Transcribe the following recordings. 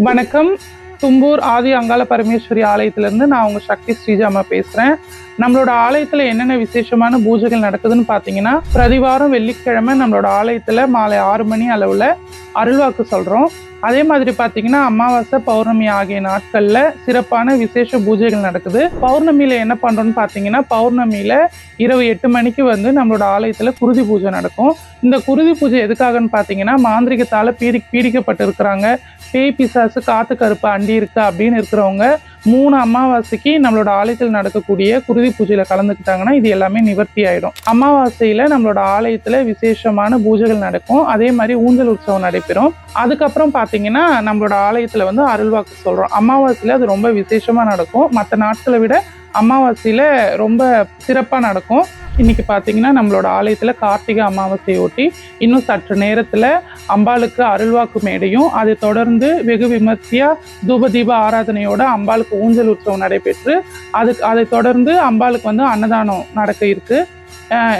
வணக்கம். தும்பூர் ஆதி அங்காள பரமேஸ்வரி ஆலயத்திலேருந்து நான் உங்கள் சக்தி ஸ்ரீஜாமா பேசுகிறேன் நம்மளோட ஆலயத்தில் என்னென்ன விசேஷமான பூஜைகள் நடக்குதுன்னு பார்த்தீங்கன்னா பிரதிவாரம் வெள்ளிக்கிழமை நம்மளோட ஆலயத்தில் மாலை ஆறு மணி அளவில் அருள்வாக்கு சொல்கிறோம் அதே மாதிரி பார்த்தீங்கன்னா அமாவாசை பௌர்ணமி ஆகிய நாட்களில் சிறப்பான விசேஷ பூஜைகள் நடக்குது. பௌர்ணமியில் என்ன பண்ணுறோன்னு பார்த்தீங்கன்னா பௌர்ணமியில் இரவு எட்டு மணிக்கு வந்து நம்மளோட ஆலயத்தில் குருதி பூஜை நடக்கும். இந்த குருதி பூஜை எதுக்காகன்னு பார்த்தீங்கன்னா மாந்திரிகத்தால் பீடி பீடிக்கப்பட்டு இருக்கிறாங்க பேய் பிசாசு காத்து கருப்பு எப்படி இருக்கு அப்படின்னு இருக்கிறவங்க மூணு அமாவாசைக்கு நம்மளோட ஆலயத்தில் நடக்கக்கூடிய குருதி பூஜையில கலந்துக்கிட்டாங்கன்னா இது எல்லாமே நிவர்த்தி ஆயிடும். அமாவாசையில நம்மளோட ஆலயத்துல விசேஷமான பூஜைகள் நடக்கும். அதே மாதிரி ஊஞ்சல் உற்சவம் நடைபெறும். அதுக்கப்புறம் பாத்தீங்கன்னா நம்மளோட ஆலயத்துல வந்து அருள்வாக்கு சொல்றோம். அமாவாசையில அது ரொம்ப விசேஷமா நடக்கும். மற்ற நாட்களை விட அமாவாசையில ரொம்ப சிறப்பா நடக்கும். இன்னைக்கு பார்த்தீங்கன்னா நம்மளோட ஆலயத்தில் கார்த்திகை அமாவாசையொட்டி இன்னும் சற்று நேரத்தில் அம்பாளுக்கு அருள்வாக்கு மேடையும் அதை தொடர்ந்து வெகு விமர்சையாக தூபதீப ஆராதனையோட அம்பாளுக்கு ஊஞ்சல் உற்சவம் நடைபெற்று அதுக்கு அதை தொடர்ந்து அம்பாளுக்கு வந்து அன்னதானம் நடக்க இருக்குது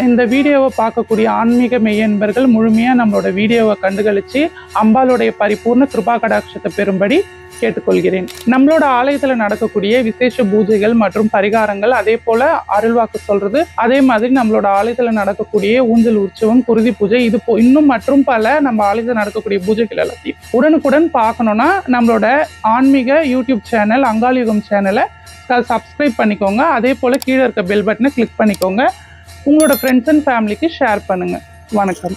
இந்த வீடியோவை பார்க்கக்கூடிய ஆன்மீக மெய்யன்பர்கள் முழுமையாக நம்மளோட வீடியோவை கண்டுகளிச்சு அம்பாளுடைய பரிபூர்ண கிருபா கடாட்சத்தை பெறும்படி கேட்டுக்கொள்கிறேன். நம்மளோட ஆலயத்தில் நடக்கக்கூடிய விசேஷ பூஜைகள் மற்றும் பரிகாரங்கள் அதே போல அருள்வாக்கு சொல்றது அதே மாதிரி நம்மளோட ஆலயத்தில் நடக்கக்கூடிய ஊஞ்சல் உற்சவம் குருதி பூஜை இது போ இன்னும் மற்றும் பல நம்ம ஆலயத்தில் நடக்கக்கூடிய பூஜைகள் எல்லாத்தையும் உடனுக்குடன் பார்க்கணும்னா நம்மளோட ஆன்மீக யூடியூப் சேனல் அங்காளியுகம் சேனலை சப்ஸ்கிரைப் பண்ணிக்கோங்க. அதே போல் கீழே இருக்க பெல் பட்டனை கிளிக் பண்ணிக்கோங்க. உங்களோட ஃப்ரெண்ட்ஸ் அண்ட் ஃபேமிலிக்கு ஷேர் பண்ணுங்கள் வணக்கம்.